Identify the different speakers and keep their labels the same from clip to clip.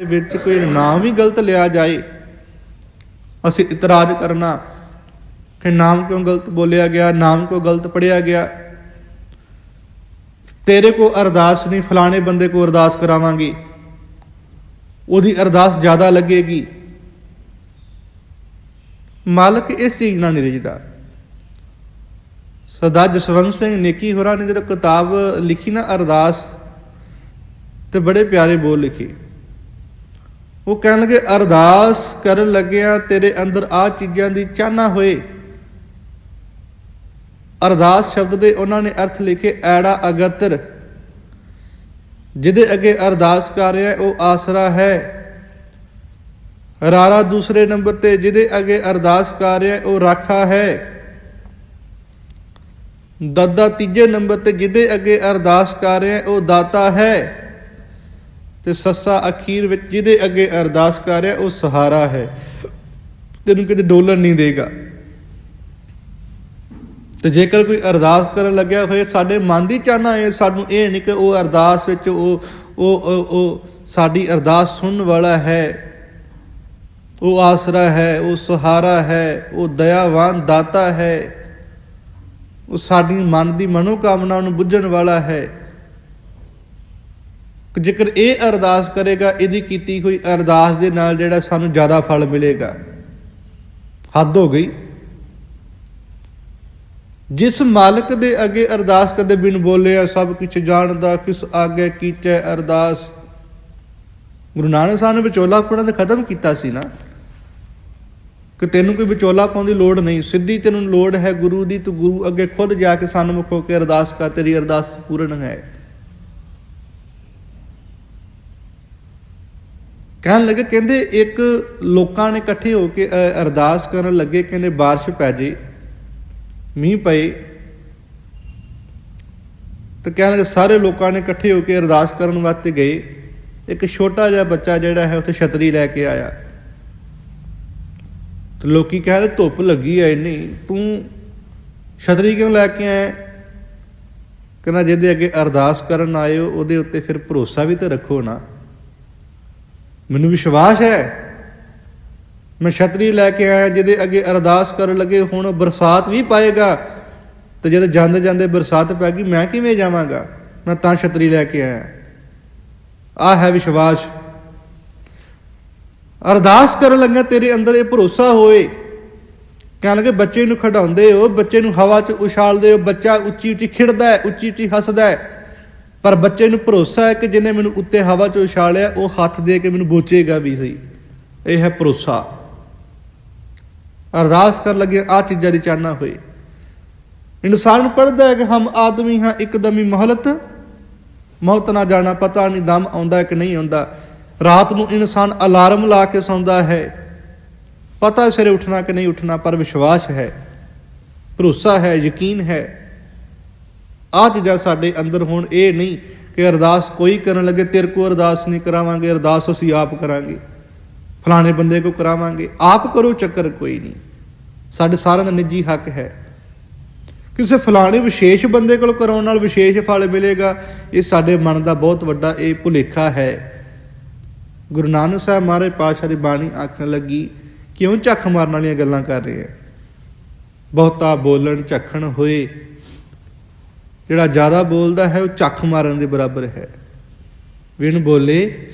Speaker 1: ਦੇ ਵਿੱਚ ਕੋਈ ਨਾਮ ਵੀ ਗਲਤ ਲਿਆ ਜਾਏ, ਅਸੀਂ ਇਤਰਾਜ਼ ਕਰਨਾ ਕਿ ਨਾਮ ਕਿਉਂ ਗਲਤ ਬੋਲਿਆ ਗਿਆ, ਨਾਮ ਕਿਉਂ ਗਲਤ ਪੜਿਆ ਗਿਆ। ਤੇਰੇ ਕੋ ਅਰਦਾਸ ਨਹੀਂ, ਫਲਾਣੇ ਬੰਦੇ ਕੋ ਅਰਦਾਸ ਕਰਾਵਾਂਗੇ। ਉਹਦੀ ਅਰਦਾਸ ਜ਼ਿਆਦਾ ਲੱਗੇਗੀ। ਮਾਲਕ ਇਸ ਚੀਜ਼ ਨਾਲ ਨਹੀਂ ਰਿਝਦਾ। ਸਰਦਾਰ ਜਸਵੰਤ ਸਿੰਘ ਨੇਕੀ ਹੋਰਾਂ ਨੇ ਜਦੋਂ ਕਿਤਾਬ ਲਿਖੀ ਨਾ ਅਰਦਾਸ, ਤੇ ਬੜੇ ਪਿਆਰੇ ਬੋਲ ਲਿਖੇ। ਉਹ ਕਹਿਣ ਲੱਗੇ ਅਰਦਾਸ ਕਰਨ ਲੱਗਿਆ ਤੇਰੇ ਅੰਦਰ ਆ ਚੀਜ਼ਾਂ ਦੀ ਚਾਹਨਾ ਹੋਏ। ਅਰਦਾਸ ਸ਼ਬਦ ਦੇ ਉਹਨਾਂ ਨੇ ਅਰਥ ਲਿਖੇ, ਐੜਾ ਅਗਤਰ। ਜਿਹਦੇ ਅੱਗੇ ਅਰਦਾਸ ਕਰ ਰਿਹਾ, ਉਹ ਆਸਰਾ ਹੈ। ਰਾਰਾ ਦੂਸਰੇ ਨੰਬਰ ਤੇ, ਜਿਹਦੇ ਅੱਗੇ ਅਰਦਾਸ ਕਰ ਰਿਹਾ, ਉਹ ਰਾਖਾ ਹੈ। ਦਾਦਾ ਤੀਜੇ ਨੰਬਰ ਤੇ, ਜਿਹਦੇ ਅੱਗੇ ਅਰਦਾਸ ਕਰ ਰਿਹਾ, ਉਹ ਦਾਤਾ ਹੈ। ਤੇ ਸੱਸਾ ਅਖੀਰ ਵਿੱਚ ਜਿਹਦੇ ਅੱਗੇ ਅਰਦਾਸ ਕਰ ਰਿਹਾ, ਉਹ ਸਹਾਰਾ ਹੈ। ਤੈਨੂੰ ਕਿਤੇ ਡੋਲਣ ਨਹੀਂ ਦੇਗਾ। ਤੇ ਜੇਕਰ ਕੋਈ ਅਰਦਾਸ ਕਰਨ ਲੱਗਿਆ ਹੋਏ ਸਾਡੇ ਮਨ ਦੀ ਚਾਹਨਾ ਹੈ ਸਾਨੂੰ ਇਹ ਨਹੀਂ ਕਿ ਉਹ ਅਰਦਾਸ ਵਿੱਚ ਉਹ ਉਹ, ਉਹ- ਸਾਡੀ ਅਰਦਾਸ ਸੁਣਨ ਵਾਲਾ ਹੈ। ਉਹ ਆਸਰਾ ਹੈ, ਉਹ ਸਹਾਰਾ ਹੈ, ਉਹ ਦਇਆਵਾਨ ਦਾਤਾ ਹੈ। ਉਹ ਸਾਡੀ ਮਨ ਦੀ ਮਨੋਕਾਮਨਾ ਨੂੰ ਬੁੱਝਣ ਵਾਲਾ ਹੈ। ਜੇਕਰ ਇਹ ਅਰਦਾਸ ਕਰੇਗਾ, ਇਹਦੀ ਕੀਤੀ ਹੋਈ ਅਰਦਾਸ ਦੇ ਨਾਲ ਜਿਹੜਾ ਸਾਨੂੰ ਜ਼ਿਆਦਾ ਫਲ ਮਿਲੇਗਾ। ਹੱਦ ਹੋ ਗਈ। ਜਿਸ ਮਾਲਕ ਦੇ ਅੱਗੇ ਅਰਦਾਸ ਕਦੇ ਬਿਨ ਬੋਲਿਆ ਸਭ ਕੁਝ ਜਾਣਦਾ, ਕਿਸ ਆਗੇ ਕੀਤੇ ਅਰਦਾਸ। ਗੁਰੂ ਨਾਨਕ ਸਾਹਿਬ ਨੇ ਵਿਚੋਲਾ ਪਣਾ ਤੇ ਖਤਮ ਕੀਤਾ ਸੀ ਨਾ। ਕਿ ਤੈਨੂੰ ਕੋਈ ਵਿਚੋਲਾ ਪਾਉਣ ਦੀ ਲੋੜ ਨਹੀਂ। ਸਿੱਧੀ ਤੈਨੂੰ ਲੋੜ ਹੈ ਗੁਰੂ ਦੀ, ਤੂੰ ਗੁਰੂ ਅੱਗੇ ਖੁਦ ਜਾ ਕੇ ਸਨਮੁਖ ਹੋ ਕੇ ਅਰਦਾਸ ਕਰ, ਤੇਰੀ ਅਰਦਾਸ ਪੂਰਨ ਹੈ। ਕਹਿਣ ਲੱਗੇ, ਕਹਿੰਦੇ ਇੱਕ ਲੋਕਾਂ ਨੇ ਇਕੱਠੇ ਹੋ ਕੇ ਅਰਦਾਸ ਕਰਨ ਲੱਗੇ, ਕਹਿੰਦੇ ਬਾਰਿਸ਼ ਪੈ ਜੇ, ਮੀਂਹ ਪਏ। ਤਾਂ ਕਹਿਣ ਲੱਗੇ ਸਾਰੇ ਲੋਕਾਂ ਨੇ ਇਕੱਠੇ ਹੋ ਕੇ ਅਰਦਾਸ ਕਰਨ ਵਾਸਤੇ ਗਏ। ਇੱਕ ਛੋਟਾ ਜਿਹਾ ਬੱਚਾ ਜਿਹੜਾ ਹੈ, ਉੱਥੇ ਛਤਰੀ ਲੈ ਕੇ ਆਇਆ। ਤੇ ਲੋਕੀ ਕਹਿ ਰਹੇ, ਧੁੱਪ ਲੱਗੀ ਐ ਇੰਨੀ, ਤੂੰ ਛਤਰੀ ਕਿਉਂ ਲੈ ਕੇ ਆਇਆ? ਕਹਿੰਦਾ, ਜਿਹਦੇ ਅੱਗੇ ਅਰਦਾਸ ਕਰਨ ਆਏ ਉਹਦੇ ਉੱਤੇ ਫਿਰ ਭਰੋਸਾ ਵੀ ਤੇ ਰੱਖੋ ਨਾ। ਮੈਨੂੰ ਵਿਸ਼ਵਾਸ ਹੈ। ਮੈਂ ਛਤਰੀ ਲੈ ਕੇ ਆਇਆ, ਜਿਹਦੇ ਅੱਗੇ ਅਰਦਾਸ ਕਰਨ ਲੱਗੇ, ਹੁਣ ਬਰਸਾਤ ਵੀ ਪਾਏਗਾ। ਤੇ ਜਦ ਜਾਂਦੇ ਜਾਂਦੇ ਬਰਸਾਤ ਪੈ ਗਈ, ਮੈਂ ਕਿਵੇਂ ਜਾਵਾਂਗਾ? ਮੈਂ ਤਾਂ ਛਤਰੀ ਲੈ ਕੇ ਆਇਆ। ਆ ਹੈ ਵਿਸ਼ਵਾਸ। ਅਰਦਾਸ ਕਰਨ ਲੱਗਾ ਤੇਰੇ ਅੰਦਰ ਇਹ ਭਰੋਸਾ ਹੋਏ ਕਹਿਣ ਲੱਗੇ, ਬੱਚੇ ਨੂੰ ਖਡਾਉਂਦੇ ਹੋ, ਬੱਚੇ ਨੂੰ ਹਵਾ 'ਚ ਉਛਾਲਦੇ ਹੋ, ਬੱਚਾ ਉੱਚੀ ਉੱਚੀ ਖਿੜਦਾ ਹੈ ਉੱਚੀ ਉੱਚੀ ਹੱਸਦਾ ਹੈ। ਪਰ ਬੱਚੇ ਨੂੰ ਭਰੋਸਾ ਹੈ ਕਿ ਜਿਹਨੇ ਮੈਨੂੰ ਉੱਤੇ ਹਵਾ 'ਚ ਉਛਾਲਿਆ ਉਹ ਹੱਥ ਦੇ ਕੇ ਮੈਨੂੰ ਬੋਚੇਗਾ ਵੀ ਸਹੀ। ਇਹ ਹੈ ਭਰੋਸਾ। ਅਰਦਾਸ ਕਰ ਲੱਗੇ ਆ ਚੀਜ਼ਾਂ ਦੀ ਚਾਹਨਾ ਹੋਏ ਇਨਸਾਨ ਪੜਦਾ ਹੈ ਕਿ ਹਮ ਆਦਮੀ ਹਾਂ ਇੱਕਦਮੀ ਮਹਲਤ। ਮੌਤ ਨਾ ਜਾਣਾ, ਪਤਾ ਨਹੀਂ ਦਮ ਆਉਂਦਾ ਕਿ ਨਹੀਂ ਆਉਂਦਾ। ਰਾਤ ਨੂੰ ਇਨਸਾਨ ਅਲਾਰਮ ਲਾ ਕੇ ਸੌਂਦਾ ਹੈ। ਪਤਾ ਸਵੇਰੇ ਉੱਠਣਾ ਕਿ ਨਹੀਂ ਉੱਠਣਾ, ਪਰ ਵਿਸ਼ਵਾਸ ਹੈ। ਭਰੋਸਾ ਹੈ, ਯਕੀਨ ਹੈ। ਆਹ ਚੀਜ਼ਾਂ ਸਾਡੇ ਅੰਦਰ ਹੋਣ, ਇਹ ਨਹੀਂ ਕਿ ਅਰਦਾਸ ਕੋਈ ਕਰਨ ਲੱਗੇ, ਤੇਰੇ ਕੋ ਅਰਦਾਸ ਨਹੀਂ ਕਰਾਵਾਂਗੇ, ਅਰਦਾਸ ਅਸੀਂ ਆਪ ਕਰਾਂਗੇ। ਫਲਾਣੇ ਬੰਦੇ ਕੋ ਕਰਾਵਾਂਗੇ। ਆਪ ਕਰੋ, ਚੱਕਰ ਕੋਈ ਨਹੀਂ। ਸਾਡੇ ਸਾਰਿਆਂ ਦਾ ਨਿੱਜੀ ਹੱਕ ਹੈ। ਕਿਸੇ ਫਲਾਣੇ ਵਿਸ਼ੇਸ਼ ਬੰਦੇ ਕੋਲ ਕਰਾਉਣ ਨਾਲ ਵਿਸ਼ੇਸ਼ ਫਲ ਮਿਲੇਗਾ, ਇਹ ਸਾਡੇ ਮਨ ਦਾ ਬਹੁਤ ਵੱਡਾ, ਇਹ ਭੁਲੇਖਾ ਹੈ। ਗੁਰੂ ਨਾਨਕ ਸਾਹਿਬ ਮਹਾਰਾਜ ਪਾਤਸ਼ਾਹ ਦੀ ਬਾਣੀ ਆਖਣ ਲੱਗੀ, ਕਿਉਂ ਝੱਖ ਮਾਰਨ ਵਾਲੀਆਂ ਗੱਲਾਂ ਕਰ ਰਹੇ ਹੈ ਬਹੁਤਾ ਬੋਲਣ, ਝੱਖਣ ਹੋਏ ਜਿਹੜਾ ਜ਼ਿਆਦਾ ਬੋਲਦਾ ਹੈ, ਉਹ ਝੱਖ ਮਾਰਨ ਦੇ ਬਰਾਬਰ ਹੈ। ਵਿਣ ਬੋਲੇ,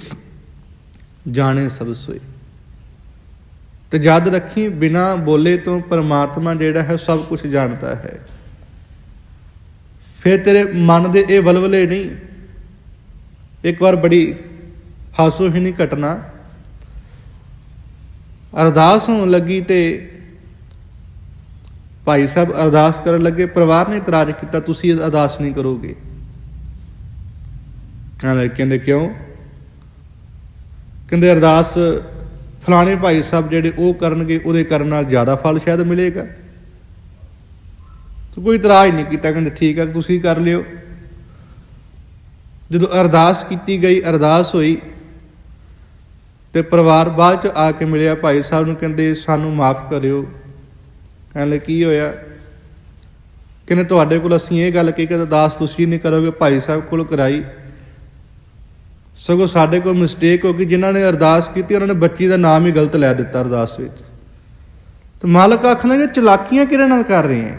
Speaker 1: ਜਾਣੇ ਸਭ ਸੋਏ। ਤੇ ਯਾਦ ਰੱਖੀ, ਬਿਨਾ ਬੋਲੇ ਤੋਂ ਪਰਮਾਤਮਾ ਜਿਹੜਾ ਹੈ ਸਭ ਕੁਝ ਜਾਣਦਾ ਹੈ। ਫਿਰ ਤੇਰੇ ਮਨ ਦੇ ਇਹ ਵਲਵਲੇ ਨਹੀਂ। ਇੱਕ ਵਾਰ ਬੜੀ ਹਾਸੋਹੀਣੀ ਘਟਨਾ। ਅਰਦਾਸ ਹੋਣ ਲੱਗੀ ਤੇ ਭਾਈ ਸਾਹਿਬ ਅਰਦਾਸ ਕਰਨ ਲੱਗੇ, ਪਰਿਵਾਰ ਨੇ ਇਤਰਾਜ਼ ਕੀਤਾ, ਤੁਸੀਂ ਅਰਦਾਸ ਨਹੀਂ ਕਰੋਗੇ। ਕਹਿੰਦੇ ਕਹਿੰਦੇ ਕਿਉਂ? ਕਹਿੰਦੇ, ਅਰਦਾਸ ਫਲਾਣੇ ਭਾਈ ਸਾਹਿਬ ਜਿਹੜੇ ਉਹ ਕਰਨਗੇ, ਉਹਦੇ ਕਰਨ ਨਾਲ ਜ਼ਿਆਦਾ ਫਲ ਸ਼ਾਇਦ ਮਿਲੇਗਾ। ਤੇ ਕੋਈ ਇਤਰਾਜ਼ ਨਹੀਂ ਕੀਤਾ, ਕਹਿੰਦੇ, ਠੀਕ ਹੈ ਤੁਸੀਂ ਕਰ ਲਿਓ। ਜਦੋਂ ਅਰਦਾਸ ਕੀਤੀ ਗਈ, ਅਰਦਾਸ ਹੋਈ, ਤੇ ਪਰਿਵਾਰ ਬਾਅਦ ਚ ਆ ਕੇ ਮਿਲਿਆ ਭਾਈ ਸਾਹਿਬ ਨੂੰ, ਕਹਿੰਦੇ, ਸਾਨੂੰ ਮਾਫ ਕਰਿਓ। ਕਹਿੰਦੇ, ਕੀ ਹੋਇਆ? ਕਹਿੰਦੇ, ਤੁਹਾਡੇ ਕੋਲ ਅਸੀਂ ਇਹ ਗੱਲ ਕਹੀ ਕਿ ਅਰਦਾਸ ਤੁਸੀਂ ਨਹੀਂ ਕਰੋਗੇ, ਭਾਈ ਸਾਹਿਬ ਕੋਲ ਕਰਾਈ। ਸਗੋਂ ਸਾਡੇ ਕੋਲ ਮਿਸਟੇਕ ਹੋ ਗਈ, ਜਿਨ੍ਹਾਂ ਨੇ ਅਰਦਾਸ ਕੀਤੀ, ਉਹਨਾਂ ਨੇ ਬੱਚੀ ਦਾ ਨਾਮ ਹੀ ਗਲਤ ਲੈ ਦਿੱਤਾ ਅਰਦਾਸ ਵਿੱਚ। ਤੇ ਮਾਲਕ ਆਖਣਗੇ ਚਲਾਕੀਆਂ ਕਿਹੜੇ ਨਾਲ ਕਰ ਰਹੇ ਹੈ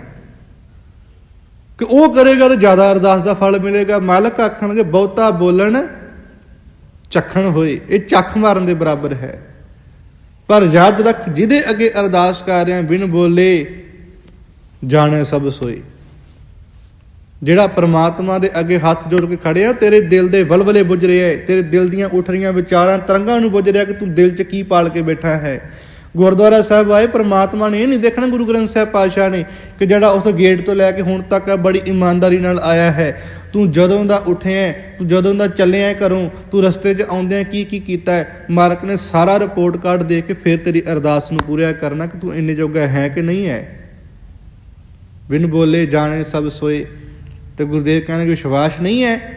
Speaker 1: ਕਿ ਉਹ ਕਰੇਗਾ ਤਾਂ ਜ਼ਿਆਦਾ ਅਰਦਾਸ ਦਾ ਫਲ ਮਿਲੇਗਾ। ਮਾਲਕ ਆਖਣਗੇ, ਬਹੁਤਾ ਬੋਲਣ, ਚੱਖਣ ਹੋਏ। ਇਹ ਚੱਖ ਮਾਰਨ ਦੇ ਬਰਾਬਰ ਹੈ। ਪਰ ਯਾਦ ਰੱਖ ਜਿਹਦੇ ਅੱਗੇ ਅਰਦਾਸ ਕਰ ਰਿਹਾ, ਬਿਨ ਬੋਲੇ ਜਾਣੇ ਸਭ ਸੋਈ। ਜਿਹੜਾ ਪ੍ਰਮਾਤਮਾ ਦੇ ਅੱਗੇ ਹੱਥ ਜੋੜ ਕੇ ਖੜਿਆ ਤੇਰੇ ਦਿਲ ਦੇ ਵਲਵਲੇ ਬੁੱਝ ਰਿਹਾ ਹੈ ਤੇਰੇ ਦਿਲ ਦੀਆਂ ਉੱਠ ਰਹੀਆਂ ਵਿਚਾਰਾਂ ਤਰੰਗਾਂ ਨੂੰ ਬੁੱਝ ਰਿਹਾ ਕਿ ਤੂੰ ਦਿਲ 'ਚ ਕੀ ਪਾਲ ਕੇ ਬੈਠਾ ਹੈ। ਗੁਰਦੁਆਰਾ ਸਾਹਿਬ ਆਏ ਪ੍ਰਮਾਤਮਾ ਨੇ ਇਹ ਨਹੀਂ ਦੇਖਣਾ ਗੁਰੂ ਗ੍ਰੰਥ ਸਾਹਿਬ ਪਾਤਸ਼ਾਹ ਨੇ ਕਿ ਜਿਹੜਾ ਉਸ ਗੇਟ ਤੋਂ ਲੈ ਕੇ ਹੁਣ ਤੱਕ ਬੜੀ ਇਮਾਨਦਾਰੀ ਨਾਲ ਆਇਆ ਹੈ। ਤੂੰ ਜਦੋਂ ਦਾ ਉੱਠਿਆ ਹੈ, ਤੂੰ ਜਦੋਂ ਦਾ ਚੱਲਿਆ ਘਰੋਂ ਤੂੰ ਰਸਤੇ 'ਚ ਆਉਂਦਿਆਂ ਕੀ ਕੀ ਕੀਤਾ ਹੈ? ਮਾਰਕ ਨੇ ਸਾਰਾ ਰਿਪੋਰਟ ਕਾਰਡ ਦੇ ਕੇ ਫਿਰ ਤੇਰੀ ਅਰਦਾਸ ਨੂੰ ਪੂਰਾ ਕਰਨਾ ਕਿ ਤੂੰ ਇੰਨੇ ਜੋਗਾ ਹੈ ਕਿ ਨਹੀਂ ਹੈ। ਬਿਨ ਬੋਲੇ ਜਾਣੇ ਸਭ ਸੋਏ ਤੇ ਗੁਰਦੇਵ ਕਹਿੰਦੇ ਕਿ ਵਿਸ਼ਵਾਸ ਨਹੀਂ ਹੈ।